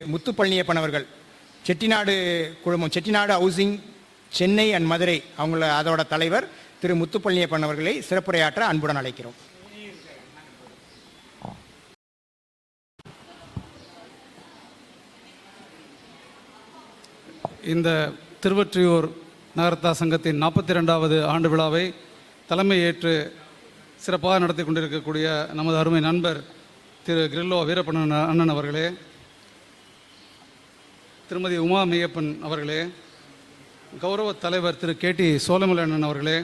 Muthu Palaniappan அவர்கள் செட்டிநாடு குழுமம் Chettinad housing Chennai and Madurai அவங்கள அதோட தலைவர் திரு முத்து பழனியப்பன் அவர்களை சிறப்புரையாற்ற அன்புடன் அழைக்கிறோம். இந்த திருவற்றியூர் நகரத்தா சங்கத்தின் நாற்பத்தி ரெண்டாவது ஆண்டு விழாவை தலைமை ஏற்று சிறப்பாக நடத்தி கொண்டிருக்கக்கூடிய நமது அருமை நண்பர் திரு கிரில்லோ வீரப்பண்ணன் அண்ணன் அவர்களே திருமதி உமா மெய்யப்பன் அவர்களே கௌரவ தலைவர் திரு கே டி சோழமலை அவர்களே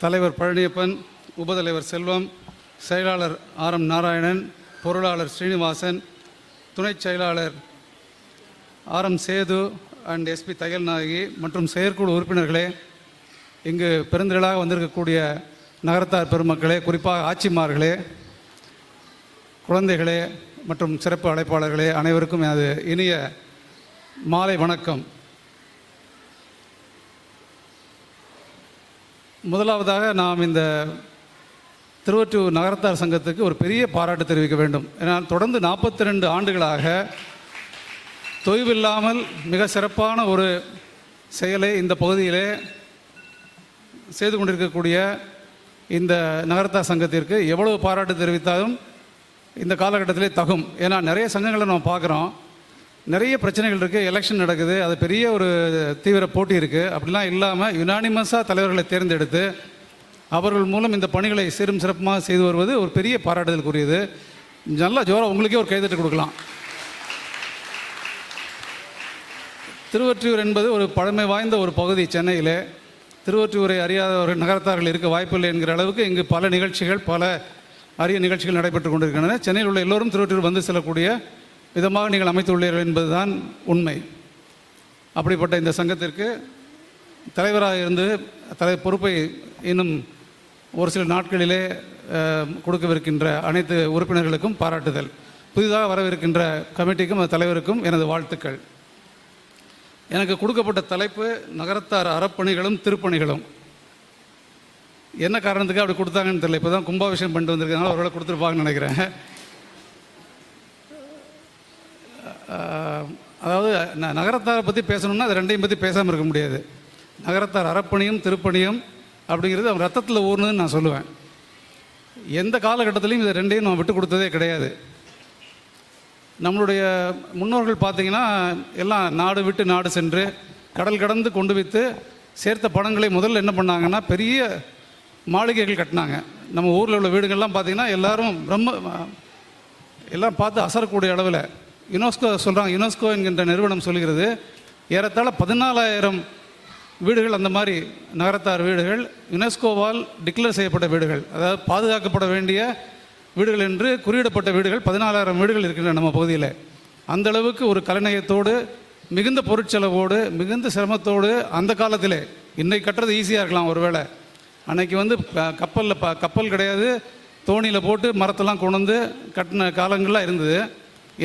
தலைவர் பழனியப்பன் உபதலைவர் செல்வம் செயலாளர் ஆர் எம் நாராயணன் பொருளாளர் ஸ்ரீனிவாசன் துணைச் செயலாளர் R M Sethu and SP Thaiyal Nayaki மற்றும் செயற்குழு உறுப்பினர்களே இங்கு பெருந்திரளாக வந்திருக்கக்கூடிய நகரத்தார் பெருமக்களே குறிப்பாக ஆட்சிமார்களே குழந்தைகளே மற்றும் சிறப்பு அழைப்பாளர்களே அனைவருக்கும் எனது இனிய மாலை வணக்கம். முதலாவதாக நாம் இந்த திருவற்றூர் நகரத்தார் சங்கத்துக்கு ஒரு பெரிய பாராட்டு தெரிவிக்க வேண்டும். ஏன்னால் தொடர்ந்து நாற்பத்தி ரெண்டு ஆண்டுகளாக தொய்வில்லாமல் மிக சிறப்பான ஒரு செயலை இந்த பகுதியிலே செய்து கொண்டிருக்கக்கூடிய இந்த நகரத்தார் சங்கத்திற்கு எவ்வளவு பாராட்டு தெரிவித்தாலும் இந்த காலகட்டத்திலே தகும். ஏன்னா நிறைய சங்கங்களை நம்ம பார்க்குறோம். நிறைய பிரச்சனைகள் இருக்குது எலெக்ஷன் நடக்குது. அது பெரிய ஒரு தீவிர போட்டி இருக்குது அப்படிலாம் இல்லாமல் யுனானிமஸாக தலைவர்களை தேர்ந்தெடுத்து அவர்கள் மூலம் இந்த பணிகளை சீரும் சிறப்புமாக செய்து வருவது ஒரு பெரிய பாராட்டுதலுக்குரியது. நல்லா ஜோரம் உங்களுக்கே ஒரு கைதட்டு கொடுக்கலாம். திருவொற்றியூர் என்பது ஒரு பழமை வாய்ந்த ஒரு பகுதி சென்னையிலே. திருவொற்றியூரை ஒரு நகரத்தார்கள் இருக்க வாய்ப்பில்லை என்கிற அளவுக்கு இங்கு பல நிகழ்ச்சிகள் பல அரிய நிகழ்ச்சிகள் நடைபெற்று கொண்டிருக்கின்றன. சென்னையில் உள்ள எல்லோரும் திருவொற்றியூர் வந்து செல்லக்கூடிய விதமாக நீங்கள் அமைத்துள்ளீர்கள் என்பதுதான் உண்மை. அப்படிப்பட்ட இந்த சங்கத்திற்கு தலைவராக இருந்து தலை பொறுப்பை இன்னும் ஒரு சில நாட்களிலே கொடுக்கவிருக்கின்ற அனைத்து உறுப்பினர்களுக்கும் பாராட்டுதல். புதிதாக வரவிருக்கின்ற கமிட்டிக்கும் அந்த தலைவருக்கும் எனது வாழ்த்துக்கள். எனக்கு கொடுக்கப்பட்ட தலைப்பு நகரத்தார் அறப்பணிகளும் திருப்பணிகளும். என்ன காரணத்துக்கு அப்படி கொடுத்தாங்கன்னு தெரியல. இப்போ தான் கும்பாபிஷேகம் பண்ணிட்டு வந்திருக்கனால ஒருவேளை கொடுத்துருப்பாங்கன்னு நினைக்கிறேன். அதாவது நான் நகரத்தாரை பற்றி பேசணும்னா அது ரெண்டையும் பற்றி பேசாமல் இருக்க முடியாது. நகரத்தார் அறப்பணியும் திருப்பணியும் அப்படிங்கிறது அவன் ரத்தத்தில் ஊர்னதுன்னு நான் சொல்லுவேன். எந்த காலகட்டத்திலையும் இதை ரெண்டையும் நான் விட்டு கொடுத்ததே கிடையாது. நம்மளுடைய முன்னோர்கள் பார்த்தீங்கன்னா எல்லாம் நாடு விட்டு நாடு சென்று கடல் கடந்து கொண்டு வைத்து சேர்த்த பணங்களை முதல்ல என்ன பண்ணாங்கன்னா பெரிய மாளிகைகள் கட்டினாங்க. நம்ம ஊரில் உள்ள வீடுகள்லாம் பார்த்தீங்கன்னா எல்லாரும் பிரம்ம எல்லாம் பார்த்து அசரக்கூடிய அளவில். யுனெஸ்கோ சொல்கிறாங்க யுனெஸ்கோ என்கின்ற நிறுவனம் சொல்கிறது ஏறத்தாழ பதினாலாயிரம் வீடுகள் அந்த மாதிரி நகரத்தார் வீடுகள் யுனெஸ்கோவால் டிக்ளேர் செய்யப்பட்ட வீடுகள் அதாவது பாதுகாக்கப்பட வேண்டிய வீடுகள் என்று குறியிடப்பட்ட வீடுகள் பதினாலாயிரம் வீடுகள் இருக்கின்றன நம்ம பகுதியில். அந்த அளவுக்கு ஒரு கலைநயத்தோடு மிகுந்த பொருட்செலவோடு மிகுந்த சிரமத்தோடு அந்த காலத்திலே இன்னைக்கு கட்டுறது ஈஸியாக இருக்கலாம் ஒருவேளை. அன்னைக்கு வந்து கப்பலில் ப கப்பல் கிடையாது. தோணியில் போட்டு மரத்தெல்லாம் கொண்டு வந்து கட்டின காலங்கள்லாம் இருந்தது.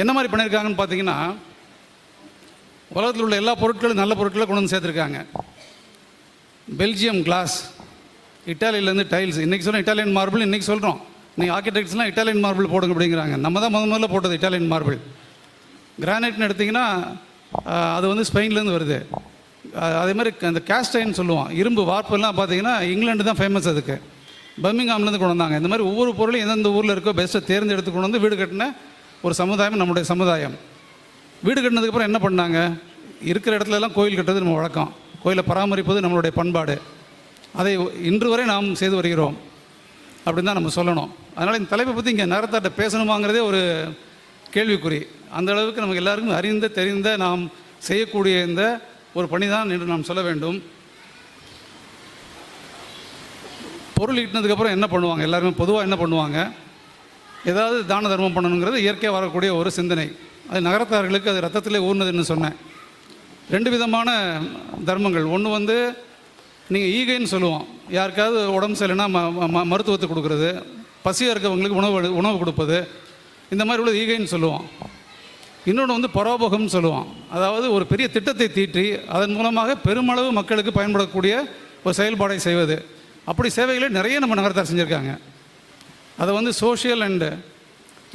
என்ன மாதிரி பண்ணியிருக்காங்கன்னு பார்த்தீங்கன்னா உலகத்தில் உள்ள எல்லா பொருட்களும் நல்ல பொருட்களை கொண்டு வந்து சேர்த்துருக்காங்க. பெல்ஜியம் கிளாஸ் இட்டாலியிலேருந்து டைல்ஸ். இன்றைக்கி சொல்கிறோம் இட்டாலியன் மார்பிள் இன்றைக்கி சொல்கிறோம் நீங்கள் ஆர்கிடெக்ட்ஸ்லாம் இட்டாலியன் மார்பிள் போடுங்க அப்படிங்கிறாங்க. நம்ம தான் முத முதல்ல போட்டது இட்டாலியன் மார்பிள். கிரானைட்னு எடுத்திங்கன்னா அது வந்து ஸ்பெயின்லேருந்து வருது. அதே மாதிரி அந்த கேஸ்டைன் சொல்லுவான். இரும்பு வார்ப்பெல்லாம் பார்த்தீங்கன்னா இங்கிலாந்து தான் ஃபேமஸ் அதுக்கு. பர்மிங்ஹாம்லேருந்து கொண்டு வந்தாங்க. இந்த மாதிரி ஒவ்வொரு பொருளும் எந்தெந்த ஊரில் இருக்கோ பெஸ்ட்டை தேர்ந்தெடுத்து கொண்டு வந்து வீடு கட்டின ஒரு சமுதாயம் நம்முடைய சமுதாயம். வீடு கட்டினதுக்கப்புறம் என்ன பண்ணாங்க? இருக்கிற இடத்துல எல்லாம் கோயில் கட்டுறது நம்ம வழக்கம். கோயிலை பராமரிப்பது நம்மளுடைய பண்பாடு. அதை இன்று வரை நாம் செய்து வருகிறோம். அப்படின்னு தான் நம்ம சொல்லணும். அதனால் இந்த தலைப்பை பற்றி இங்கே நேரத்தாட்ட பேசணுமாங்கிறதே ஒரு கேள்விக்குறி. அந்த அளவுக்கு நமக்கு எல்லாருக்கும் அறிந்த தெரிந்த நாம் செய்யக்கூடிய இந்த ஒரு பணி தான் என்று நாம் சொல்ல வேண்டும். பொருள் ஈட்டினதுக்கப்புறம் என்ன பண்ணுவாங்க? எல்லாருமே பொதுவாக என்ன பண்ணுவாங்க? ஏதாவது தான தர்மம் பண்ணணுங்கிறது இயற்கையாக வரக்கூடிய ஒரு சிந்தனை. அது நகரத்தார்களுக்கு அது ரத்தத்திலே ஊர்னதுன்னு சொன்னேன். ரெண்டு விதமான தர்மங்கள். ஒன்று வந்து நீங்கள் ஈகைன்னு சொல்லுவோம். யாருக்காவது உடம்பு சரியில்லைன்னா ம ம- மருத்துவத்தை கொடுக்குறது. பசியாக இருக்கவங்களுக்கு உணவு உணவு கொடுப்பது. இந்த மாதிரி உள்ள ஈகைன்னு சொல்லுவோம். இன்னொன்று வந்து பரோபகம்னு சொல்லுவோம் அதாவது ஒரு பெரிய திட்டத்தை தீட்டி அதன் மூலமாக பெருமளவு மக்களுக்கு பயன்படக்கூடிய ஒரு செயல்பாடை செய்வது. அப்படி சேவைகளை நிறைய நம்ம நகரத்தார் செஞ்சுருக்காங்க. அதை வந்து சோஷியல் அண்டு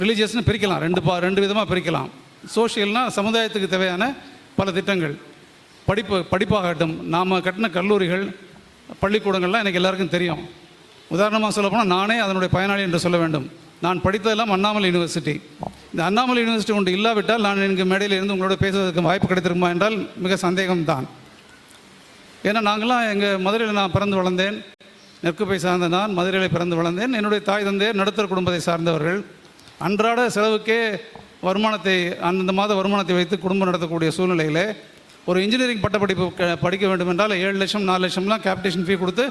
ரிலீஜியஸ்னு பிரிக்கலாம். ரெண்டு பா ரெண்டு விதமாக பிரிக்கலாம். சோஷியல்னால் சமுதாயத்துக்கு தேவையான பல திட்டங்கள். படிப்பு படிப்பாகட்டும் நாம் கட்டின கல்லூரிகள் பள்ளிக்கூடங்கள்லாம் எனக்கு எல்லாருக்கும் தெரியும். உதாரணமாக சொல்லப்போனால் நானே அதனுடைய பயனாளி என்று சொல்ல வேண்டும். நான் படித்ததெல்லாம் அண்ணாமலை யூனிவர்சிட்டி இந்த அண்ணாமலை யூனிவர்சிட்டி ஒன்று இல்லாவிட்டால் நான் எனக்கு மேடையில் இருந்து உங்களோட பேசுவதற்கு வாய்ப்பு கிடைத்திருக்குமா என்றால் மிக சந்தேகம்தான். ஏன்னா நாங்களாம் எங்கள் மதுரையில் நான் பிறந்து வளர்ந்தேன். நெற்குப்பை சார்ந்த நான் மதுரையில் பிறந்து வளர்ந்தேன். என்னுடைய தாய் தந்தையர் நடுத்தர குடும்பத்தை சார்ந்தவர்கள். அன்றாட செலவுக்கே வருமானத்தை அந்தந்த மாத வருமானத்தை வைத்து குடும்பம் நடத்தக்கூடிய சூழ்நிலையில் ஒரு இன்ஜினியரிங் பட்டப்படிப்பு படிக்க வேண்டும் என்றால் ஏழு லட்சம் நாலு லட்சம்லாம் கேபிடேஷன் ஃபீ கொடுத்து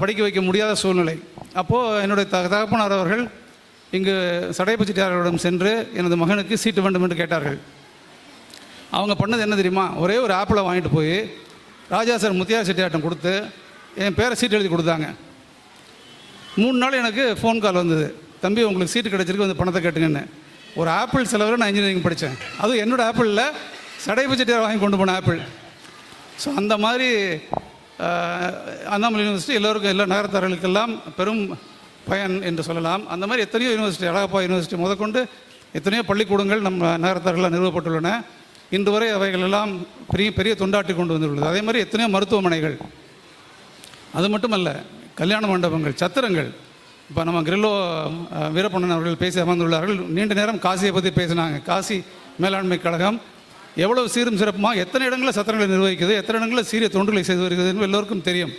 படிக்க வைக்க முடியாத சூழ்நிலை. அப்போது என்னுடைய த தகப்பனார் அவர்கள் இங்கு சடையப்ப சென்று எனது மகனுக்கு சீட்டு வேண்டும் என்று கேட்டார்கள். அவங்க பண்ணது என்ன தெரியுமா? ஒரே ஒரு ஆப்பிளை வாங்கிட்டு போய் ராஜா சார் முத்தியார் செட்டியாட்டம் கொடுத்து என் பேரை சீட்டு எழுதி கொடுத்தாங்க. மூணு நாள் எனக்கு ஃபோன் கால் வந்தது. தம்பி உங்களுக்கு சீட்டு கிடச்சிருக்கு வந்து பணத்தை கேட்டுங்கன்னு. ஒரு ஆப்பிள் செலவில் நான் இன்ஜினியரிங் படித்தேன். அதுவும் என்னோட ஆப்பிளில் சடைப்பு செட்டியார் வாங்கி கொண்டு போன ஆப்பிள். ஸோ அந்த மாதிரி அண்ணாமலை யூனிவர்சிட்டி எல்லோருக்கும் எல்லா நகரத்தார்களுக்கெல்லாம் பெரும் பயன் என்று சொல்லலாம். அந்த மாதிரி எத்தனையோ யூனிவர்சிட்டி அழகப்பா யூனிவர்சிட்டி முதற்கொண்டு எத்தனையோ பள்ளிக்கூடங்கள் நம்ம நகரத்தார்களால் நிறுவப்பட்டுள்ளன. இன்று வரை அவைகள் எல்லாம் பெரிய பெரிய தொண்டாட்டி கொண்டு வந்துள்ளது. அதே மாதிரி எத்தனையோ மருத்துவமனைகள். அது மட்டுமல்ல கல்யாண மண்டபங்கள் சத்திரங்கள். இப்போ நம்ம கிரில்லோ வீரப்பண்ணன் அவர்கள் பேசி அமர்ந்துள்ளார்கள். நீண்ட நேரம் காசியை பற்றி பேசினாங்க. காசி மேலாண்மை கழகம் எவ்வளவு சீரும் சிறப்புமாக எத்தனை இடங்களில் சத்திரங்களை நிர்வகிக்குது எத்தனை இடங்களில் சீரிய தொண்டுகளை செய்து வருகிறது என்று எல்லோருக்கும் தெரியும்.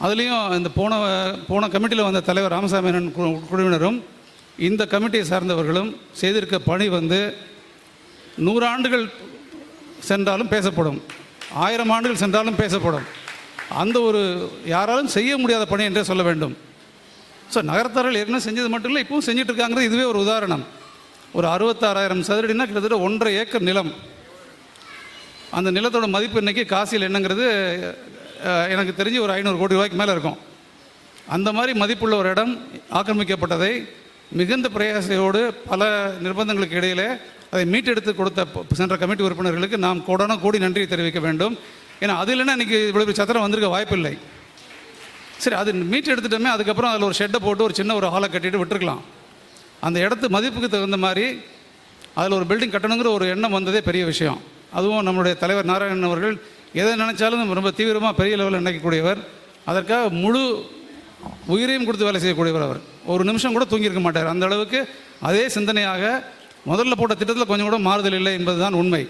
அதுலேயும் இந்த போன போன கமிட்டியில் வந்த தலைவர் ராமசாமி கு- குழுவினரும் இந்த கமிட்டியை சார்ந்தவர்களும் செய்திருக்க பணி வந்து நூறாண்டுகள் சென்றாலும் பேசப்படும். ஆயிரம் ஆண்டுகள் சென்றாலும் பேசப்படும். அந்த ஒரு யாராலும் செய்ய முடியாத பணி என்றே சொல்ல வேண்டும். ஸோ நகரத்தார்கள் ஏற்கனவே செஞ்சது மட்டும் இல்லை இப்பவும் செஞ்சுட்டு இருக்காங்கிறது இதுவே ஒரு உதாரணம். ஒரு அறுபத்தாறாயிரம் சதுரடினா கிட்டத்தட்ட ஒன்றரை ஏக்கர் நிலம். அந்த நிலத்தோட மதிப்பு இன்னைக்கு காசியில் என்னங்கிறது எனக்கு தெரிஞ்சு ஒரு ஐநூறு கோடி ரூபாய்க்கு மேலே இருக்கும். அந்த மாதிரி மதிப்புள்ள ஒரு இடம் ஆக்கிரமிக்கப்பட்டதை மிகுந்த பிரயாசையோடு பல நிர்பந்தங்களுக்கு இடையிலே அதை மீட்டெடுத்து கொடுத்த சென்ற கமிட்டி உறுப்பினர்களுக்கு நாம் கோடான கோடி நன்றி தெரிவிக்க வேண்டும். ஏன்னா அது இல்லைன்னா இன்றைக்கி இவ்வளோ பெரிய சத்திரம் வந்திருக்க வாய்ப்பில்லை சரி அது மீட்டெடுத்துட்டோமே அதுக்கப்புறம் அதில் ஒரு ஷெட்டை போட்டு ஒரு சின்ன ஒரு ஹாலை கட்டிட்டு விட்டுருக்கலாம். அந்த இடத்து மதிப்புக்கு தகுந்த மாதிரி அதில் ஒரு பில்டிங் கட்டணுங்கிற ஒரு எண்ணம் வந்ததே பெரிய விஷயம். அதுவும் நம்மளுடைய தலைவர் நாராயணன் அவர்கள் எதை நினச்சாலும் ரொம்ப தீவிரமாக பெரிய லெவலில் நினைக்கக்கூடியவர். அதற்காக முழு உயிரையும் கொடுத்து வேலை செய்யக்கூடியவர் அவர். ஒரு நிமிஷம் கூட தூங்கியிருக்க மாட்டார். அந்த அளவுக்கு அதே சிந்தனையாக முதல்ல போட்ட திட்டத்தில் கொஞ்சம் கூட மாறுதல் இல்லை என்பது தான் உண்மை.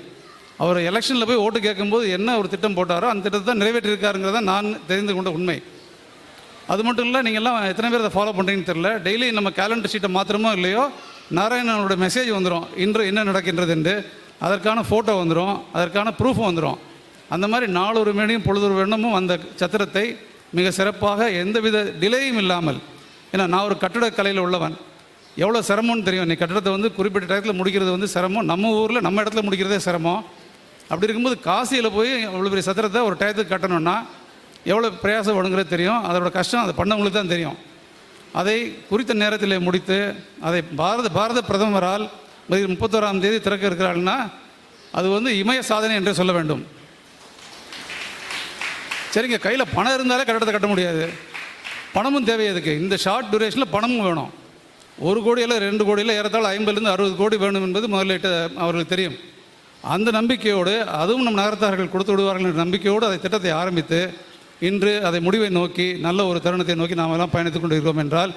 அவர் எலெக்ஷனில் போய் ஓட்டு கேட்கும்போது என்ன ஒரு திட்டம் போட்டாரோ அந்த திட்டத்தை தான் நிறைவேற்றியிருக்காருங்கிறத நான் தெரிந்து கொண்ட உண்மை. அது மட்டும் இல்லை நீங்கள்லாம் எத்தனை பேர் அதை ஃபாலோ பண்ணுறீங்கன்னு தெரில டெய்லி நம்ம கேலண்டர் ஷீட்டை மாத்திரமோ இல்லையோ நாராயணனோட மெசேஜ் வந்துடும் இன்று என்ன நடக்கின்றது என்று அதற்கான ஃபோட்டோ வந்துடும் அதற்கான ப்ரூஃப் வந்துடும் அந்த மாதிரி நாலொரு மேடையும் பொழுதொரு வேணமும் அந்த சத்திரத்தை மிக சிறப்பாக எந்தவித டிலேயும் இல்லாமல் ஏன்னா நான் ஒரு கட்டிடக்கலையில் உள்ளவன். எவ்வளோ சிரமம்னு தெரியும். நீ கட்டடத்தை வந்து குறிப்பிட்ட டயத்தில் முடிக்கிறது வந்து சிரமம். நம்ம ஊரில் நம்ம இடத்துல முடிக்கிறதே சிரமம். அப்படி இருக்கும்போது காசியில் போய் அவ்வளோ பெரிய சத்திரத்தை ஒரு டயத்துக்கு கட்டணும்னா எவ்வளோ பிரயாசம் ஒடுங்கிறது தெரியும். அதோட கஷ்டம் அதை பண்ணவங்களுக்கு தான் தெரியும். அதை குறித்த நேரத்தில் முடித்து அதை பாரத பாரத பிரதமரால் முப்பத்தோராம் தேதி திறக்க இருக்கிறாள்னா அது வந்து இமய சாதனை என்றே சொல்ல வேண்டும். சரிங்க கையில் பணம் இருந்தாலே கட்டடத்தை கட்ட முடியாது. பணமும் தேவை அதுக்கு இந்த ஷார்ட் டியூரேஷனில் பணமும் வேணும். ஒரு கோடியில் ரெண்டு கோடியில் ஏறத்தாழ ஐம்பதுலேருந்து அறுபது கோடி வேணும் என்பது முதலீட்டு அவர்களுக்கு தெரியும். அந்த நம்பிக்கையோடு அதுவும் நம் நகரத்தார்கள் கொடுத்து விடுவார்கள் என்ற நம்பிக்கையோடு அதை திட்டத்தை ஆரம்பித்து இன்று அதை முடிவை நோக்கி நல்ல ஒரு தருணத்தை நோக்கி நாம் எல்லாம் பயணித்துக் கொண்டிருக்கிறோம் என்றால்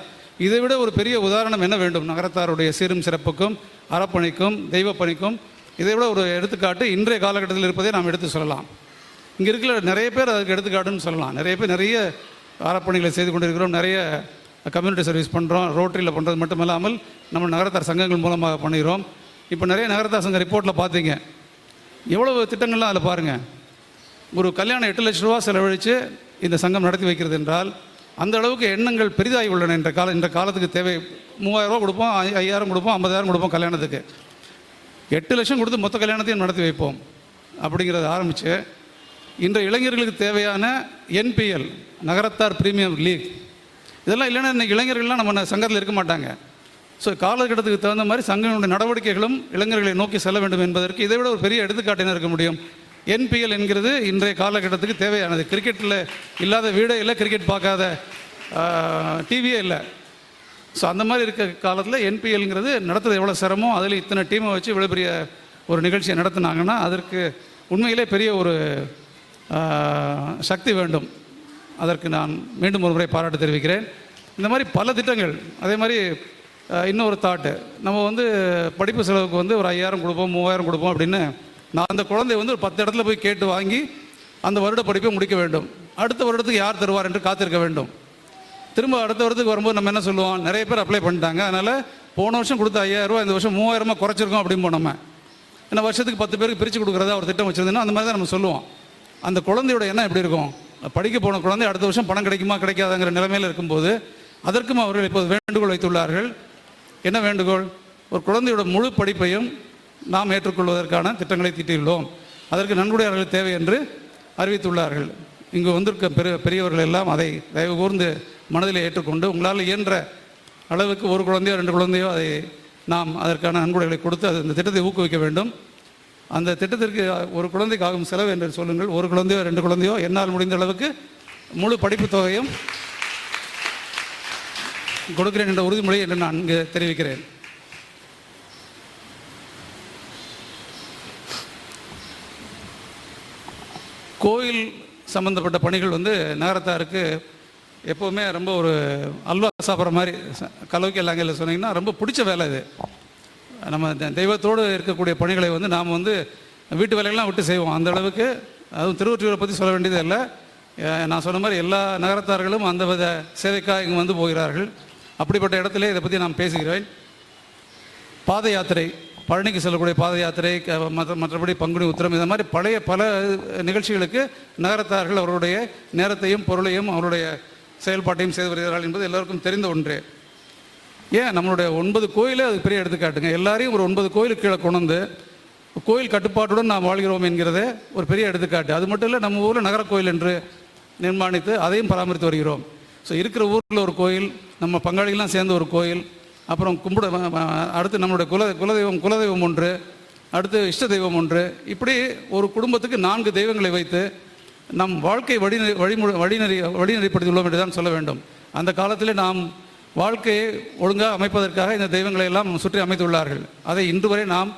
இதைவிட ஒரு பெரிய உதாரணம் என்ன வேண்டும்? நகரத்தாருடைய சீரும் சிறப்புக்கும் அறப்பணிக்கும் தெய்வப்பணிக்கும் இதைவிட ஒரு எடுத்துக்காட்டு இன்றைய காலகட்டத்தில் இருப்பதை நாம் எடுத்து சொல்லலாம். இங்கே இருக்கிற நிறைய பேர் அதுக்கு எடுத்துக்காட்டுன்னு சொல்லலாம். நிறைய பேர் நிறைய அறப்பணிகளை செய்து கொண்டிருக்கிறோம். நிறைய கம்யூனிட்டி சர்வீஸ் பண்ணுறோம் ரோட்டரியில் பண்ணுறது மட்டும் இல்லாமல் நம்ம நகரத்தார் சங்கங்கள் மூலமாக பண்ணுகிறோம் இப்போ நிறைய நகரத்தார் சங்க ரிப்போர்ட்டில் பார்த்தீங்க எவ்வளவு திட்டங்கள்லாம் அதில் பாருங்கள் ஒரு கல்யாணம் எட்டு லட்ச ரூபா செலவழித்து இந்த சங்கம் நடத்தி வைக்கிறது என்றால் அந்த அளவுக்கு எண்ணங்கள் பெரிதாகி உள்ளன. என்ற கால இந்த காலத்துக்கு தேவை மூவாயிரம் ரூபா கொடுப்போம் ஐ- ஐயாயிரம் கொடுப்போம் ஐம்பதாயிரம் கொடுப்போம் கல்யாணத்துக்கு. எட்டு லட்சம் கொடுத்து மொத்த கல்யாணத்தையும் நடத்தி வைப்போம். அப்படிங்கிறத ஆரம்பித்து இன்றைய இளைஞர்களுக்கு தேவையான என்பிஎல் நகரத்தார் பிரீமியம் லீக் இதெல்லாம் இல்லைன்னா இன்னைக்கு இளைஞர்கள்லாம் நம்ம சங்கத்தில் இருக்க மாட்டாங்க. ஸோ காலகட்டத்துக்கு தகுந்த மாதிரி சங்கங்களுடைய நடவடிக்கைகளும் இளைஞர்களை நோக்கி செல்ல வேண்டும் என்பதற்கு இதை விட ஒரு பெரிய எடுத்துக்காட்டின இருக்க முடியும். என்பிஎல் என்கிறது இன்றைய காலகட்டத்துக்கு தேவையானது. கிரிக்கெட்டில் இல்லாத வீடே இல்லை கிரிக்கெட் பார்க்காத டிவியே இல்லை. ஸோ அந்த மாதிரி இருக்க காலத்தில் என்பிஎல்ங்கிறது நடத்துறது எவ்வளோ சிரமம் அதில் இத்தனை டீமை வச்சு இவ்வளோ பெரிய ஒரு நிகழ்ச்சியை நடத்துனாங்கன்னா அதற்கு உண்மையிலே பெரிய ஒரு சக்தி வேண்டும். அதற்கு நான் மீண்டும் ஒரு முறை பாராட்டு தெரிவிக்கிறேன். இந்த மாதிரி பல திட்டங்கள் அதே மாதிரி இன்னொரு தாட்டு நம்ம வந்து படிப்பு செலவுக்கு வந்து ஒரு ஐயாயிரம் கொடுப்போம் மூவாயிரம் கொடுப்போம் அப்படின்னு நான் அந்த குழந்தை வந்து ஒரு பத்து இடத்துல போய் கேட்டு வாங்கி அந்த வருட படிப்பை முடிக்க வேண்டும். அடுத்த வருடத்துக்கு யார் தருவார் என்று காத்திருக்க வேண்டும். திரும்ப அடுத்த வருடத்துக்கு வரும்போது நம்ம என்ன சொல்லுவோம்? நிறைய பேர் அப்ளை பண்ணிட்டாங்க. அதனால் போன வருஷம் கொடுத்த ஐயாயிரம் இந்த வருஷம் மூவாயிரமாக குறைச்சிருக்கோம் அப்படிம்போம் நம்ம ஏன்னா வருஷத்துக்கு பத்து பேருக்கு பிரித்து கொடுக்குறதா ஒரு திட்டம் வச்சுருந்தோன்னா அந்த மாதிரி தான் நம்ம சொல்லுவோம். அந்த குழந்தையோட எண்ணம் எப்படி இருக்கும்? படிக்க போன குழந்தை அடுத்த வருஷம் பணம் கிடைக்குமா கிடைக்காதாங்கிற நிலைமையில் இருக்கும்போது அதற்கும் அவர்கள் இப்போது வேண்டுகோள் வைத்துள்ளார்கள். என்ன வேண்டுகோள்? ஒரு குழந்தையோட முழு படிப்பையும் நாம் ஏற்றுக்கொள்வதற்கான திட்டங்களை தீட்டியுள்ளோம். அதற்கு நன்கொடையாளர்கள் தேவை என்று அறிவித்துள்ளார்கள். இங்கு வந்திருக்க பெரிய பெரியவர்கள் எல்லாம் அதை தயவு கூர்ந்து மனதில் ஏற்றுக்கொண்டு உங்களால் இயன்ற அளவுக்கு ஒரு குழந்தையோ ரெண்டு குழந்தையோ அதை நாம் அதற்கான நன்கொடைகளை கொடுத்து அது அந்த திட்டத்தை ஊக்குவிக்க வேண்டும். அந்த திட்டத்திற்கு ஒரு குழந்தைக்கு ஆகும் செலவு என்று சொல்லுங்கள். ஒரு குழந்தையோ ரெண்டு குழந்தையோ என்னால் முடிந்த அளவுக்கு முழு படிப்பு தொகையும் கொடுக்கிறேன் என்ற உறுதிமொழி என்று நான் இங்கு தெரிவிக்கிறேன். கோயில் சம்பந்தப்பட்ட பணிகள் வந்து நகரத்தாருக்கு எப்போவுமே ரொம்ப ஒரு அல்வா சாப்பிட்ற மாதிரி கலோக்கி கலோக்கிய சொன்னீங்கன்னா ரொம்ப பிடிச்ச வேலை இது நம்ம தெய்வத்தோடு இருக்கக்கூடிய பணிகளை வந்து நாம் வந்து வீட்டு வேலையெல்லாம் விட்டு செய்வோம். அந்த அளவுக்கு அதுவும் திருவொற்றியூரை பற்றி சொல்ல வேண்டியது இல்லை. நான் சொன்ன மாதிரி எல்லா நகரத்தார்களும் அந்த வித சேவைக்காக இங்கே வந்து போகிறார்கள். அப்படிப்பட்ட இடத்துல இதை பற்றி நான் பேசுகிறேன். பாத யாத்திரை பழனிக்கு செல்லக்கூடிய பாத யாத்திரை மற்ற மற்றபடி பங்குனி உத்திரம் இந்த மாதிரி பழைய பல நிகழ்ச்சிகளுக்கு நகரத்தார்கள் அவருடைய நேரத்தையும் பொருளையும் அவருடைய செயல்பாட்டையும் செய்து வருகிறார்கள் என்பது எல்லோருக்கும் தெரிந்த ஒன்று. ஏன் நம்மளுடைய ஒன்பது கோயிலே அது பெரிய எடுத்துக்காட்டுங்க. எல்லாரையும் ஒரு ஒன்பது கோயிலுக்கு கீழே கொண்டு வந்து கோயில் கட்டுப்பாட்டுடன் நாம் வாழ்கிறோம் என்கிறதே ஒரு பெரிய எடுத்துக்காட்டு. அது மட்டும் இல்லை நம்ம ஊரில் நகர கோயில் என்று நிர்மாணித்து அதையும் பராமரித்து வருகிறோம். ஸோ இருக்கிற ஊரில் ஒரு கோயில் நம்ம பங்காளிகள்லாம் சேர்ந்த ஒரு கோயில் அப்புறம் கும்பிட அடுத்து நம்மளுடைய குல குலதெய்வம் குலதெய்வம் ஒன்று அடுத்து இஷ்ட தெய்வம் ஒன்று. இப்படி ஒரு குடும்பத்துக்கு நான்கு தெய்வங்களை வைத்து நம் வாழ்க்கை வழிநெறி வழிமுறை வழிநெறி வழிநெறிப்படுத்தியுள்ளோம் என்று தான் சொல்ல வேண்டும். அந்த காலத்தில் நாம் வாழ்க்கையை ஒழுங்காக அமைப்பதற்காக இந்த தெய்வங்களை எல்லாம் சுற்றி அமைத்துள்ளார்கள். அதை இன்று வரை நாம்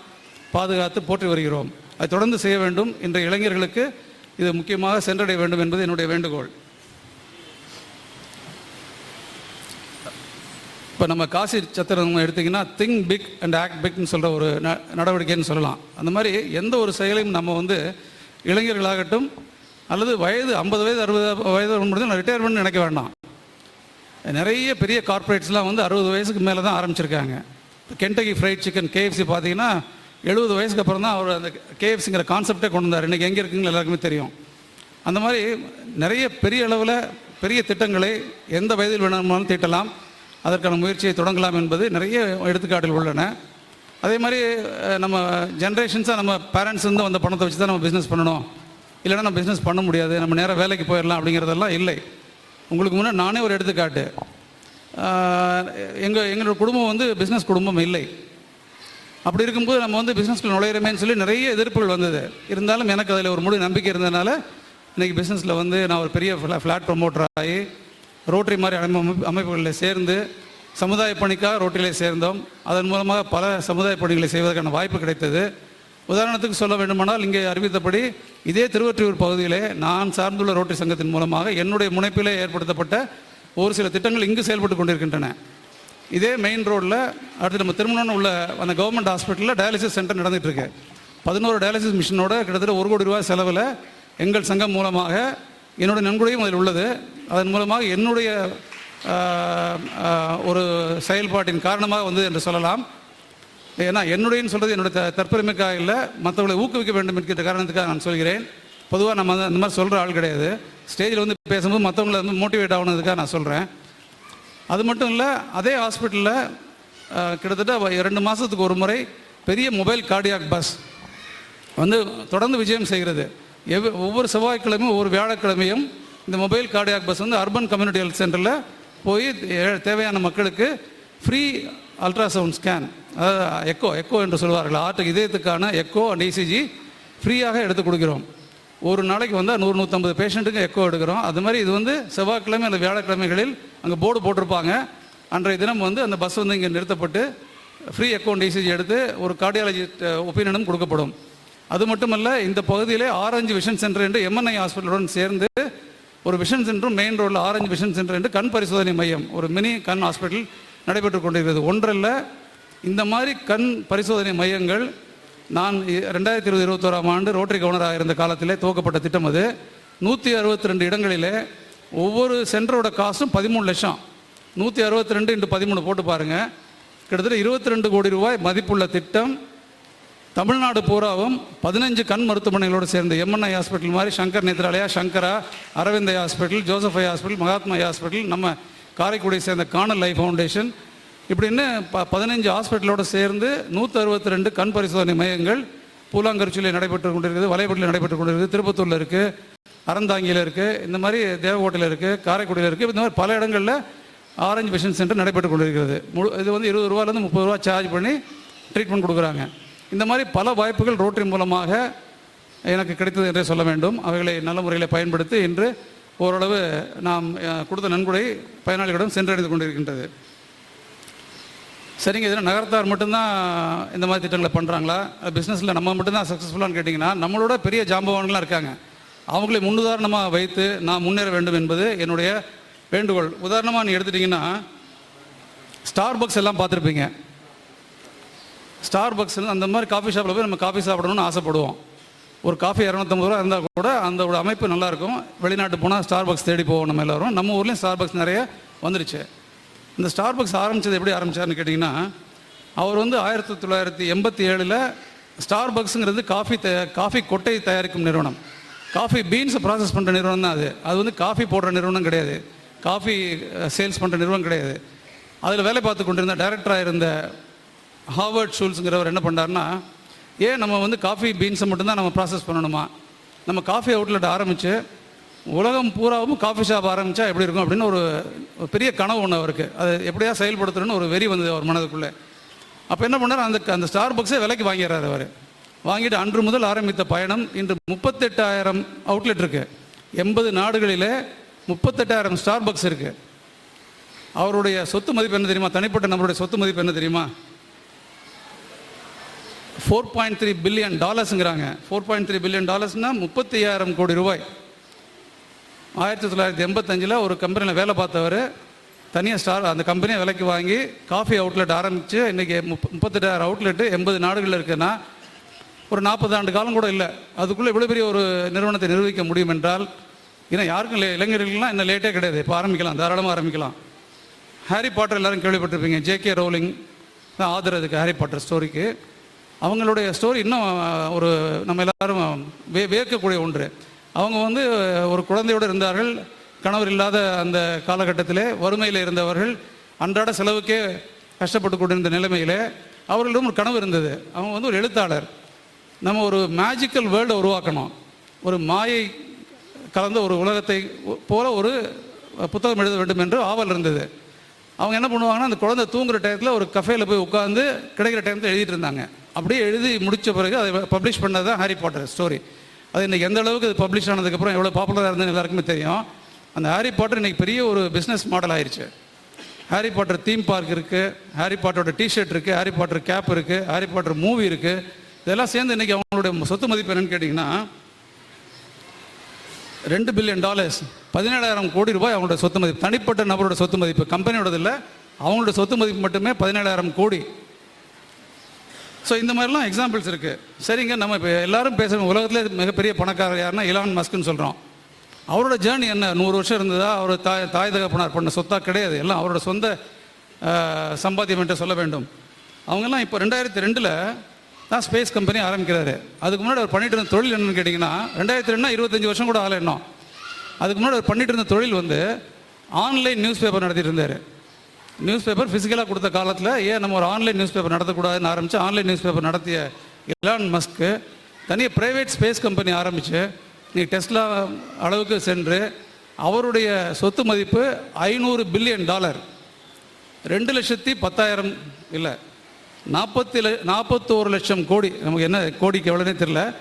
பாதுகாத்து போற்றி வருகிறோம். அதை தொடர்ந்து செய்ய வேண்டும். இன்றைய இளைஞர்களுக்கு இது முக்கியமாக சென்றடைய வேண்டும் என்பது என்னுடைய வேண்டுகோள். இப்போ நம்ம காசி சத்திரம் எடுத்திங்கன்னா திங்க் பிக் அண்ட் ஆக்ட் பிக்னு சொல்கிற ஒரு ந நடவடிக்கைன்னு சொல்லலாம். அந்த மாதிரி எந்த ஒரு செயலையும் நம்ம வந்து இளைஞர்களாகட்டும் அல்லது வயது ஐம்பது வயது அறுபது வயது முடிஞ்சு ரிட்டையர்மெண்ட் நினைக்க வேண்டாம். நிறைய பெரிய கார்ப்பரேட்ஸ்லாம் வந்து அறுபது வயசுக்கு மேலே தான் ஆரம்பிச்சிருக்காங்க கென்டகி ஃப்ரைட் சிக்கன் கேஎஃப்சி பார்த்தீங்கன்னா எழுபது வயசுக்கு அப்புறம் தான் அவர் அந்த கேஎஃப்சிங்கிற கான்செப்டே கொண்டு வந்தார். இன்றைக்கி எங்கே இருக்குன்னு எல்லாருக்குமே தெரியும். அந்த மாதிரி நிறைய பெரிய அளவில் பெரிய திட்டங்களை எந்த வயதில் வேணுமானாலும் தீட்டலாம். அதற்கான முயற்சியை தொடங்கலாம் என்பது நிறைய எடுத்துக்காட்டுகள் உள்ளன. அதே மாதிரி நம்ம ஜென்ரேஷன்ஸாக நம்ம பேரண்ட்ஸ் வந்து அந்த பணத்தை வச்சு தான் நம்ம பிஸ்னஸ் பண்ணணும். இல்லைன்னா நம்ம பிஸ்னஸ் பண்ண முடியாது. நம்ம நேராக வேலைக்கு போயிடலாம் அப்படிங்கிறதெல்லாம் இல்லை. உங்களுக்கு முன்னாடி நானே ஒரு எடுத்துக்காட்டு. எங்கள் எங்களோட குடும்பம் வந்து பிஸ்னஸ் குடும்பம் இல்லை. அப்படி இருக்கும்போது நம்ம வந்து பிஸ்னஸ்க்குள்ள நுழையிறமேன்னு சொல்லி நிறைய எதிர்ப்புகள் வந்தது. இருந்தாலும் எனக்கு அதில் ஒரு முழு நம்பிக்கை இருந்ததுனால இன்றைக்கி பிஸ்னஸில் வந்து நான் ஒரு பெரிய ஃப்ளா ஃப்ளாட் ப்ரொமோட்டர் ஆகி ரோட்டரி மாதிரி அமைப்பு அமைப்புகளில் சேர்ந்து சமுதாய பணிக்காக ரோட்டரியில் சேர்ந்தோம். அதன் மூலமாக பல சமுதாய பணிகளை செய்வதற்கான வாய்ப்பு கிடைத்தது. உதாரணத்துக்கு சொல்ல வேண்டுமானால் இங்கே அறிவித்தபடி இதே திருவற்றியூர் பகுதியிலே நான் சார்ந்துள்ள ரோட்டரி சங்கத்தின் மூலமாக என்னுடைய முனைப்பிலே ஏற்படுத்தப்பட்ட ஒரு சில திட்டங்கள் இங்கு செயல்பட்டு கொண்டிருக்கின்றன. இதே மெயின் ரோட்டில் அடுத்து நம்ம திருமணம் உள்ள அந்த கவர்மெண்ட் ஹாஸ்பிட்டலில் டயாலிசிஸ் சென்டர் நடந்துகிட்ருக்கு பதினோரு டயாலிசிஸ் மிஷினோட கிட்டத்தட்ட ஒரு கோடி ரூபாய் செலவில் எங்கள் சங்கம் மூலமாக என்னுடைய நன்கொடையும் அதில் உள்ளது. அதன் மூலமாக என்னுடைய ஒரு செயல்பாட்டின் காரணமாக வந்தது என்று சொல்லலாம். ஏன்னா என்னுடையன்னு சொல்கிறது என்னுடைய தற்பெருமைக்காக இல்லை மற்றவர்களை ஊக்குவிக்க வேண்டும் என்கிற காரணத்துக்காக நான் சொல்கிறேன். பொதுவாக நம்ம அந்த மாதிரி சொல்கிற ஆள் கிடையாது. ஸ்டேஜில் வந்து பேசும்போது மற்றவங்கள வந்து மோட்டிவேட் ஆகணுதுக்காக நான் சொல்கிறேன் அது மட்டும் இல்லை அதே ஹாஸ்பிட்டலில் கிட்டத்தட்ட ரெண்டு மாதத்துக்கு ஒரு முறை பெரிய மொபைல் கார்டியாக் பஸ் வந்து தொடர்ந்து விஜயம் செய்கிறது. எவ் ஒவ்வொரு செவ்வாய்க்கிழமையும் ஒவ்வொரு வியாழக்கிழமையும் இந்த மொபைல் கார்டியாக் பஸ் வந்து அர்பன் கம்யூனிட்டி ஹெல்த் சென்டரில் போய் தேவையான மக்களுக்கு free ultrasound scan echo echo என்று சொல்வார்கள். ஆர்ட் இதயத்துக்கான எக்கோ அண்ட் இசிஜி ஃப்ரீயாக எடுத்து கொடுக்கிறோம். ஒரு நாளைக்கு வந்தால் நூறு நூற்றம்பது பேஷண்ட்டுக்கு எக்கோ எடுக்கிறோம். அது மாதிரி இது வந்து செவ்வாய்க்கிழமை அல்லது வியாழக்கிழமைகளில் அங்கே போர்டு போட்டிருப்பாங்க. அன்றைய தினம் வந்து அந்த பஸ் வந்து இங்கே நிறுத்தப்பட்டு ஃப்ரீ அக்கௌண்ட் இசிஜி எடுத்து ஒரு கார்டியாலஜிஸ்ட் ஒப்பீனியனும் கொடுக்கப்படும். அது மட்டுமல்ல இந்த பகுதியிலே ஆரஞ்சு விஷன் சென்டர் என்று எம்என்ஐ ஹாஸ்பிட்டலுடன் சேர்ந்து ஒரு விஷன் சென்டரும் மெயின் ரோடில் ஆரஞ்சு விஷன் சென்டர் என்று கண் பரிசோதனை மையம் ஒரு மினி கண் ஹாஸ்பிட்டல் நடைபெற்று கொண்டிருக்கிறது. ஒன்றல்ல இந்த மாதிரி கண் பரிசோதனை மையங்கள் நான் ரெண்டாயிரத்தி இருபது இருபத்தோராம் ஆண்டு ரோட்டரி கவர்னராக இருந்த காலத்திலே துவக்கப்பட்ட திட்டம் அது. நூற்றி அறுபத்தி ரெண்டு இடங்களிலே ஒவ்வொரு சென்டரோட காசும் பதிமூணு லட்சம். நூற்றி அறுபத்தி ரெண்டு இன்று பதிமூணு போட்டு பாருங்கள் கிட்டத்தட்ட இருபத்தி ரெண்டு கோடி ரூபாய் மதிப்புள்ள திட்டம். தமிழ்நாடு பூராவும் பதினஞ்சு கண் மருத்துவமனைகளோடு சேர்ந்து எம்என்ஐ ஹாஸ்பிட்டல் மாதிரி சங்கர் நேத்ராலயா சங்கரா அரவிந்தை ஹாஸ்பிட்டல் ஜோசஃபை ஹாஸ்பிட்டல் மகாத்மா ஹாஸ்பிட்டல் நம்ம காரைக்குடியை சேர்ந்த காணல் லைஃப் ஃபவுண்டேஷன் இப்படின்னு ப பதினஞ்சு ஹாஸ்பிட்டலோடு சேர்ந்து நூற்றி அறுபத்தி ரெண்டு கண் பரிசோதனை மையங்கள் பூலாங்கரிச்சியில் நடைபெற்று கொண்டிருக்குது வலைப்பட்டில் நடைபெற்று கொண்டிருக்குது திருப்பத்தூரில் இருக்குது அறந்தாங்கியில் இருக்குது இந்த மாதிரி தேவகோட்டையில் இருக்குது காரைக்குடியில் இருக்குது இந்த மாதிரி பல இடங்களில் ஆரஞ்சு விஷன் சென்டர் நடைபெற்று கொண்டிருக்கிறது. முழு இது வந்து இருபது ரூபாலேருந்து முப்பது ரூபா சார்ஜ் பண்ணி ட்ரீட்மெண்ட் கொடுக்குறாங்க. இந்த மாதிரி பல வாய்ப்புகள் ரோட்டரி மூலமாக எனக்கு கிடைத்தது என்றே சொல்ல வேண்டும். அவைகளை நல்ல முறையில் பயன்படுத்தி இன்று ஓரளவு நாம் கொடுத்த நன்கொடை பயனாளிகளிடம் சென்றடைந்து கொண்டிருக்கின்றது. சரிங்க இதில் நகரத்தார் மட்டும்தான் இந்த மாதிரி திட்டங்களை பண்ணுறாங்களா பிஸ்னஸில் நம்ம மட்டும்தான் சக்ஸஸ்ஃபுல்லாக கேட்டிங்கன்னா நம்மளோட பெரிய ஜாம்பவான்கள்லாம் இருக்காங்க. அவங்களை முன்னுதாரணமாக வைத்து நான் முன்னேற வேண்டும் என்பது என்னுடைய வேண்டுகோள். உதாரணமாக நீ எடுத்துட்டிங்கன்னா ஸ்டார் பக்ஸ் எல்லாம் பார்த்துருப்பீங்க. ஸ்டார் பக்ஸ் அந்த மாதிரி காஃபி ஷாப்பில் போய் நம்ம காஃபி சாப்பிடணும்னு ஆசைப்படுவோம். ஒரு காஃபி இரநூத்தம்பது ரூபா இருந்தால் கூட அந்த ஒரு அமைப்பு நல்லாயிருக்கும் வெளிநாட்டு போனால் ஸ்டார் பக்ஸ் தேடி போவோம் நம்ம எல்லோரும். நம்ம ஊர்லேயும் ஸ்டார் பக்ஸ் நிறைய வந்துருச்சு. இந்த ஸ்டார் பக்ஸ் ஆரம்பித்தது எப்படி ஆரம்பித்தார்னு கேட்டிங்கன்னா அவர் வந்து ஆயிரத்தி தொள்ளாயிரத்தி எண்பத்தி ஏழில் ஸ்டார் பக்ஸுங்கிறது காஃபி தயா காஃபி கொட்டை தயாரிக்கும் நிறுவனம். காஃபி பீன்ஸை ப்ராசஸ் பண்ணுற நிறுவனம் தான் அது. அது வந்து காஃபி போடுற நிறுவனம் கிடையாது. காஃபி சேல்ஸ் பண்ணுற நிறுவனம் கிடையாது. அதில் வேலை பார்த்து கொண்டிருந்த டைரக்டராக இருந்த ஹார்வர்ட் ஷூல்ஸுங்கிறவர் என்ன பண்ணாருன்னா ஏன் நம்ம வந்து காஃபி பீன்ஸை மட்டும்தான் நம்ம ப்ராசஸ் பண்ணணுமா? நம்ம காஃபி அவுட்லெட் ஆரம்பித்து உலகம் பூராவும் காஃபி ஷாப் ஆரம்பித்தா எப்படி இருக்கும் அப்படின்னு ஒரு பெரிய கனவு ஒன்று அவருக்கு. அது எப்படியா செயல்படுத்தணும்னு ஒரு வெறி வந்தது அவர் மனதுக்குள்ளே. அப்போ என்ன பண்ணார்? அந்த அந்த ஸ்டார் பக்ஸே விலைக்கு வாங்கிடுறாரு அவர். வாங்கிட்டு அன்று முதல் ஆரம்பித்த பயணம் இன்று முப்பத்தெட்டாயிரம் அவுட்லெட் இருக்குது எண்பது நாடுகளில் முப்பத்தெட்டாயிரம் ஸ்டார் பக்ஸ் இருக்குது அவருடைய சொத்து மதிப்பு என்ன தெரியுமா? தனிப்பட்ட நம்மளுடைய சொத்து மதிப்பு என்ன தெரியுமா? ஃபோர் பாயிண்ட் த்ரீ பில்லியன் டாலர்ஸுங்கிறாங்க ஃபோர் பாயிண்ட் த்ரீ பில்லியன் டாலர்ஸ்னால் முப்பத்தி ஐயாயிரம் கோடி ரூபாய். ஆயிரத்தி தொள்ளாயிரத்தி எண்பத்தஞ்சில் ஒரு கம்பெனியில் வேலை பார்த்தவர். தனியாக ஸ்டார் அந்த கம்பெனியை விலைக்கு வாங்கி காஃபி அவுட்லெட் ஆரம்பித்து இன்றைக்கி முப்ப முப்பத்தெட்டாயிரம் அவுட்லெட்டு எண்பது நாடுகளில் இருக்குன்னா ஒரு நாற்பது ஆண்டு காலம் கூட இல்லை. அதுக்குள்ளே இவ்வளோ பெரிய ஒரு நிறுவனத்தை நிர்வகிக்க முடியும் என்றால் ஏன்னா யாருக்கும் இல்லை இளைஞர்களுக்கெல்லாம் இன்னும் லேட்டே கிடையாது. இப்போ ஆரம்பிக்கலாம் தாராளமாக ஆரம்பிக்கலாம். ஹாரி பாட்டர் எல்லாரும் கேள்விப்பட்டிருப்பீங்க. ஜேகே ரோலிங் தான் ஆதர் அதுக்கு ஹாரி பாட்டர் ஸ்டோரிக்கு அவங்களுடைய ஸ்டோரி இன்னும் ஒரு நம்ம எல்லாரும் வே வியக்கக்கூடிய ஒன்று. அவங்க வந்து ஒரு குழந்தையோடு இருந்தார்கள். கணவர் இல்லாத அந்த காலகட்டத்திலே வறுமையில் இருந்தவர்கள். அன்றாட செலவுக்கே கஷ்டப்பட்டு கொண்டிருந்த நிலைமையிலே அவர்களிடம் ஒரு கனவு இருந்தது. அவங்க வந்து ஒரு எழுத்தாளர். நம்ம ஒரு மேஜிக்கல் வேர்ல்டை உருவாக்கணும். ஒரு மாயை கலந்த ஒரு உலகத்தை போல ஒரு புத்தகம் எழுத வேண்டும் என்று ஆவல் இருந்தது. அவங்க என்ன பண்ணுவாங்கன்னா அந்த குழந்தை தூங்குற டயத்தில் ஒரு கஃபேல போய் உட்காந்து கிடைக்கிற டைமில் எழுதிட்டு இருந்தாங்க. அப்படியே எழுதி முடித்த பிறகு அதை பப்ளிஷ் பண்ணது தான் ஹாரி பாட்டர் ஸ்டோரி அது இன்றைக்கி எந்த அளவுக்கு அது பப்ளிஷ் ஆனதுக்கப்புறம் எவ்வளோ பாப்புலராக இருந்ததுன்னு எல்லாருக்குமே தெரியும். அந்த ஹாரி பாட்டர் இன்றைக்கி பெரிய ஒரு பிஸ்னஸ் மாடல் ஆயிடுச்சு ஹாரி பாட்டர் தீம் பார்க் இருக்குது ஹாரி பாட்டரோட டிஷர்ட் இருக்குது ஹாரி பாட்டர் கேப் இருக்குது ஹாரி பாட்டர் மூவி இருக்குது இதெல்லாம் சேர்ந்து இன்றைக்கி அவங்களுடைய சொத்து மதிப்பு என்னன்னு கேட்டிங்கன்னா ரெண்டு பில்லியன் டாலர்ஸ் பதினேழாயிரம் கோடி ரூபாய் அவங்களோட சொத்து மதிப்பு. தனிப்பட்ட நபரோட சொத்து மதிப்பு. கம்பெனியோடது இல்லை அவங்களோட சொத்து மதிப்பு மட்டுமே பதினேழாயிரம் கோடி. ஸோ இந்த மாதிரிலாம் எக்ஸாம்பிள்ஸ் இருக்குது சரிங்க நம்ம இப்போ எல்லாரும் பேசுகிற உலகத்தில் மிகப்பெரிய பணக்காரர் யாருன்னா இலான் மஸ்க்னு சொல்கிறோம் அவரோட ஜேர்னி என்ன? நூறு வருஷம் இருந்ததா? அவர் தாய் தாய் தகப்பனார் பண்ண சொத்தா கிடையாது. எல்லாம் அவரோட சொந்த சம்பாத்தியம் என்று சொல்ல வேண்டும். அவங்கெல்லாம் இப்போ ரெண்டாயிரத்தி ரெண்டில் தான் ஸ்பேஸ் கம்பெனி ஆரம்பிக்கிறாரு. அதுக்கு முன்னாடி அவர் பண்ணிட்டு இருந்த தொழில் என்னன்னு கேட்டிங்கன்னா ரெண்டாயிரத்தி ரெண்டுனா இருபத்தஞ்சி வருஷம் கூட ஆகலை இன்னும். அதுக்கு முன்னாடி அவர் பண்ணிட்டு இருந்த தொழில் வந்து ஆன்லைன் நியூஸ் பேப்பர் நடத்திட்டு இருந்தார். நியூஸ் பேப்பர் ஃபிசிக்கலாக கொடுத்த காலத்தில் ஏன் நம்ம ஒரு ஆன்லைன் நியூஸ் பேப்பர் நடத்தக்கூடாதுன்னு ஆரம்பித்து ஆன்லைன் நியூஸ் பேப்பர் நடத்திய எலான் மஸ்க்கு தனியாக ப்ரைவேட் ஸ்பேஸ் கம்பெனி ஆரம்பித்து நீ டெஸ்லா அளவுக்கு சென்று அவருடைய சொத்து மதிப்பு ஐநூறு பில்லியன் டாலர் ரெண்டு லட்சத்தி பத்தாயிரம் இல்லை நாற்பத்தி ல நாற்பத்தோரு லட்சம் கோடி நமக்கு என்ன கோடிக்கு எவ்வளோனே தெரில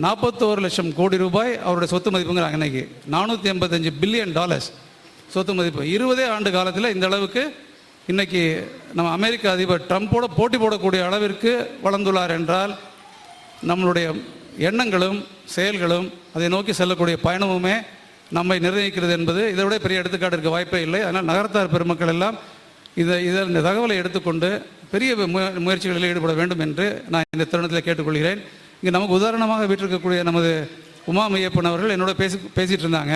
நாற்பத்தோரு லட்சம் கோடி ரூபாய் அவருடைய சொத்து மதிப்புங்கிறாங்க இன்றைக்கி நானூற்றி எண்பத்தஞ்சு பில்லியன் டாலர்ஸ் சொத்து மதிப்பு. இருபதே ஆண்டு காலத்தில் இந்த அளவுக்கு இன்னைக்கு நம்ம அமெரிக்க அதிபர் ட்ரம்ப்போட போட்டி போடக்கூடிய அளவிற்கு வளர்ந்துள்ளார் என்றால் நம்மளுடைய எண்ணங்களும் செயல்களும் அதை நோக்கி செல்லக்கூடிய பயணமுமே நம்மை நிர்ணயிக்கிறது என்பது இதை விட பெரிய எடுத்துக்காட்டு இருக்க வாய்ப்பே இல்லை. அதனால் நகரத்தார் பெருமக்கள் எல்லாம் இதை இதை இந்த தகவலை எடுத்துக்கொண்டு பெரிய முயற்சிகளில் ஈடுபட வேண்டும் என்று நான் இந்த தருணத்தில் கேட்டுக்கொள்கிறேன். இங்கே நமக்கு உதாரணமாக வீட்டிருக்கக்கூடிய நமது உமா மையப்பன் அவர்கள் என்னோட பேசி பேசிகிட்டு இருந்தாங்க.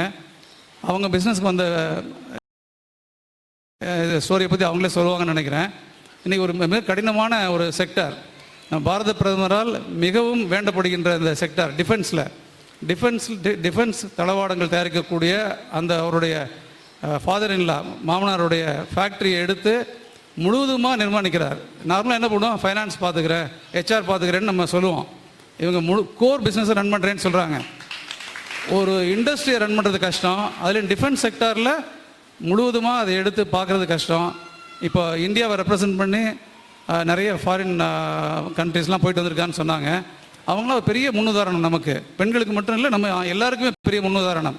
அவங்க பிஸ்னஸ்க்கு வந்த ஸ்டோரியை பற்றி அவங்களே சொல்லுவாங்கன்னு நினைக்கிறேன். இன்றைக்கி ஒரு மிக கடினமான ஒரு செக்டார் பாரத பிரதமரால் மிகவும் வேண்டப்படுகின்ற இந்த செக்டார் டிஃபென்ஸில் டிஃபென்ஸ் டிஃபென்ஸ் தளவாடங்கள் தயாரிக்கக்கூடிய அந்த அவருடைய ஃபாதர் இன்லா மாமனாருடைய ஃபேக்ட்ரியை எடுத்து முழுவதுமாக நிர்மாணிக்கிறார். நார்மலாக என்ன பண்ணுவோம்? ஃபைனான்ஸ் பார்த்துக்கிறேன் ஹெச்ஆர் பார்த்துக்கிறேன்னு நம்ம சொல்லுவோம். இவங்க முழு கோர் பிஸ்னஸை ரன் பண்ணுறேன்னு சொல்கிறாங்க ஒரு இண்டஸ்ட்ரியை ரன் பண்ணுறது கஷ்டம். அதுலேயும் டிஃபென்ஸ் செக்டாரில் முழுவதுமாக அதை எடுத்து பார்க்குறது கஷ்டம். இப்போ இந்தியாவை ரெப்ரசன்ட் பண்ணி நிறைய ஃபாரின் கண்ட்ரீஸ்லாம் போயிட்டு வந்திருக்கான்னு சொன்னாங்க. அவங்களாம் பெரிய முன்னுதாரணம் நமக்கு. பெண்களுக்கு மட்டும் இல்லை நம்ம எல்லாருக்குமே பெரிய முன்னுதாரணம்.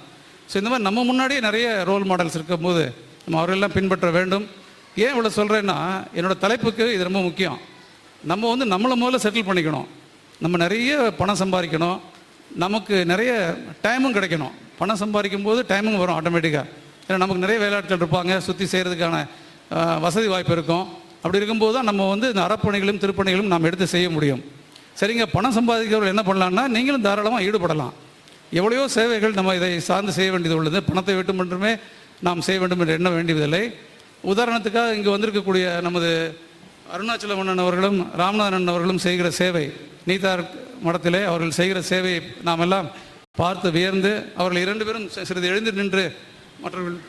ஸோ இந்த மாதிரி நம்ம முன்னாடியே நிறைய ரோல் மாடல்ஸ் இருக்கும்போது நம்ம அவர்களெல்லாம் பின்பற்ற வேண்டும். ஏன் இவ்வளோ சொல்கிறேன்னா என்னோட தலைப்புக்கு இது ரொம்ப முக்கியம். நம்ம வந்து நம்மளை முதல்ல செட்டில் பண்ணிக்கணும். நம்ம நிறைய பணம் சம்பாதிக்கணும். நமக்கு நிறைய டைமும் கிடைக்கணும். பணம் சம்பாதிக்கும் போது டைமும் வரும் ஆட்டோமேட்டிக்காக ஏன்னா நமக்கு நிறைய வேலையாட்கள் இருப்பாங்க சுற்றி செய்கிறதுக்கான வசதி வாய்ப்பு இருக்கும். அப்படி இருக்கும்போது தான் நம்ம வந்து இந்த அறப்பணிகளும் திருப்பணிகளும் நாம் எடுத்து செய்ய முடியும். சரிங்க பணம் சம்பாதிக்கிறவர்கள் என்ன பண்ணலாம்னா நீங்களும் தாராளமாக ஈடுபடலாம். எவ்வளையோ சேவைகள் நம்ம இதை சார்ந்து செய்ய வேண்டியது உள்ளது. பணத்தை விட்டு மட்டுமே நாம் செய்ய வேண்டும் என்று எண்ண வேண்டியதில்லை. உதாரணத்துக்காக இங்கே வந்திருக்கக்கூடிய நமது அருணாச்சல மன்னன் அவர்களும் ராமநாதன் அவர்களும் செய்கிற சேவை நீதார் மடத்திலே அவர்கள் செய்கிற சேவையை நாம் எல்லாம் பார்த்து வியர்ந்து அவர்கள் இரண்டு பேரும் சிறிது எழுந்து நின்று மற்றவர்கள்.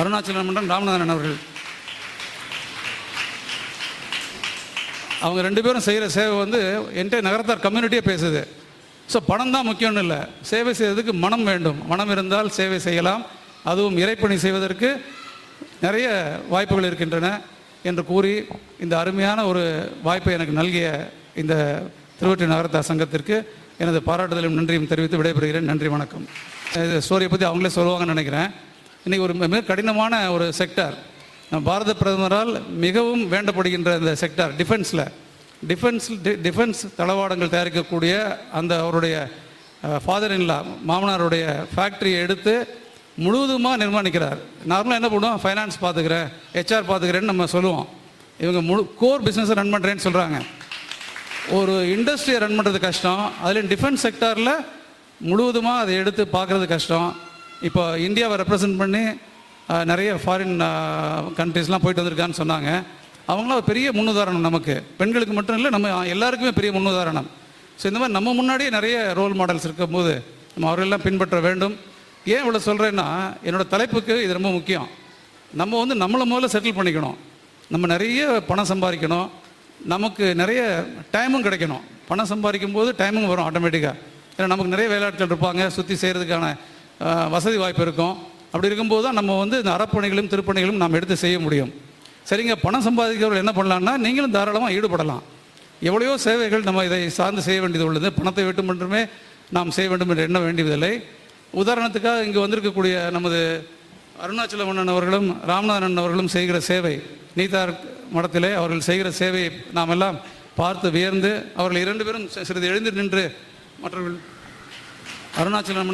அருணாச்சலம் மன்றம் ராமநாதன் அவர்கள். அவங்க ரெண்டு பேரும் செய்கிற சேவை வந்து என்கிட்ட நகரத்தார் கம்யூனிட்டியே பேசுது. ஸோ பணம் தான் முக்கியம்னு இல்லை. சேவை செய்வதற்கு மனம் வேண்டும். மனம் இருந்தால் சேவை செய்யலாம். அதுவும் இறைப்பணி செய்வதற்கு நிறைய வாய்ப்புகள் இருக்கின்றன என்று கூறி இந்த அருமையான ஒரு வாய்ப்பை எனக்கு நல்கிய இந்த திருவற்றி நகரத்தார் சங்கத்திற்கு எனது பாராட்டுதலும் நன்றியும் தெரிவித்து விடைபெறுகிறேன். நன்றி வணக்கம். ஸ்டோரியை பற்றி அவங்களே சொல்லுவாங்கன்னு நினைக்கிறேன். இன்றைக்கி ஒரு மிக கடினமான ஒரு செக்டார் பாரத பிரதமரால் மிகவும் வேண்டப்படுகின்ற இந்த செக்டார் டிஃபென்ஸில் டிஃபென்ஸ் டிஃபென்ஸ் தளவாடங்கள் தயாரிக்கக்கூடிய அந்த அவருடைய ஃபாதர் இன்லா மாமனாருடைய ஃபேக்ட்ரியை எடுத்து முழுவதுமாக நிர்மாணிக்கிறார். நார்மலாக என்ன பண்ணுவோம் ஃபைனான்ஸ் பார்த்துக்கிறேன் ஹெச்ஆர் பார்த்துக்கிறேன்னு நம்ம சொல்லுவோம். இவங்க முழு கோர் பிஸ்னஸை ரன் பண்ணுறேன்னு சொல்கிறாங்க ஒரு இண்டஸ்ட்ரியை ரன் பண்ணுறது கஷ்டம். அதுலேயும் டிஃபென்ஸ் செக்டாரில் முழுவதுமாக அதை எடுத்து பார்க்குறது கஷ்டம். இப்போ இந்தியாவை ரெப்ரசன்ட் பண்ணி நிறைய ஃபாரின் கண்ட்ரீஸ்லாம் போயிட்டு வந்திருக்கான்னு சொன்னாங்க. அவங்களாம் ஒரு பெரிய முன்னுதாரணம் நமக்கு. பெண்களுக்கு மட்டும் இல்லை நம்ம எல்லாருக்குமே பெரிய முன்னுதாரணம். ஸோ இந்த மாதிரி நம்ம முன்னாடியே நிறைய ரோல் மாடல்ஸ் இருக்கும்போது நம்ம அவர்களெல்லாம் பின்பற்ற வேண்டும். ஏன் இவ்வளோ சொல்கிறேன்னா என்னோட தலைப்புக்கு இது ரொம்ப முக்கியம். நம்ம வந்து நம்மளை முதல்ல செட்டில் பண்ணிக்கணும். நம்ம நிறைய பணம் சம்பாதிக்கணும். நமக்கு நிறைய டைமும் கிடைக்கணும். பணம் சம்பாதிக்கும் போது டைமும் வரும் ஆட்டோமேட்டிக்காக ஏன்னா நமக்கு நிறைய வேலையாட்கள் இருப்பாங்க சுற்றி செய்கிறதுக்கான வசதி வாய்ப்பு இருக்கும். அப்படி இருக்கும்போது தான் நம்ம வந்து இந்த அறப்பணிகளும் திருப்பணிகளும் நாம் எடுத்து செய்ய முடியும். சரிங்க பணம் சம்பாதிக்கிறவர்கள் என்ன பண்ணலாம்னா நீங்களும் தாராளமாக ஈடுபடலாம். எவ்வளையோ சேவைகள் நம்ம இதை சார்ந்து செய்ய வேண்டியது உள்ளது. பணத்தை விட்டு மட்டுமே நாம் செய்ய வேண்டும் என்று எண்ண வேண்டியதில்லை. உதாரணத்துக்காக இங்கே வந்திருக்கக்கூடிய நமது அருணாச்சல மன்னன் அவர்களும் ராமநாதன் அவர்களும் செய்கிற சேவை நீதார் மடத்திலே அவர்கள் செய்கிற சேவையை நாம் எல்லாம் பார்த்து வியர்ந்து அவர்கள் இரண்டு பேரும் சிறிது எழுந்து நின்று மற்றவர்கள் அருணாச்சலம்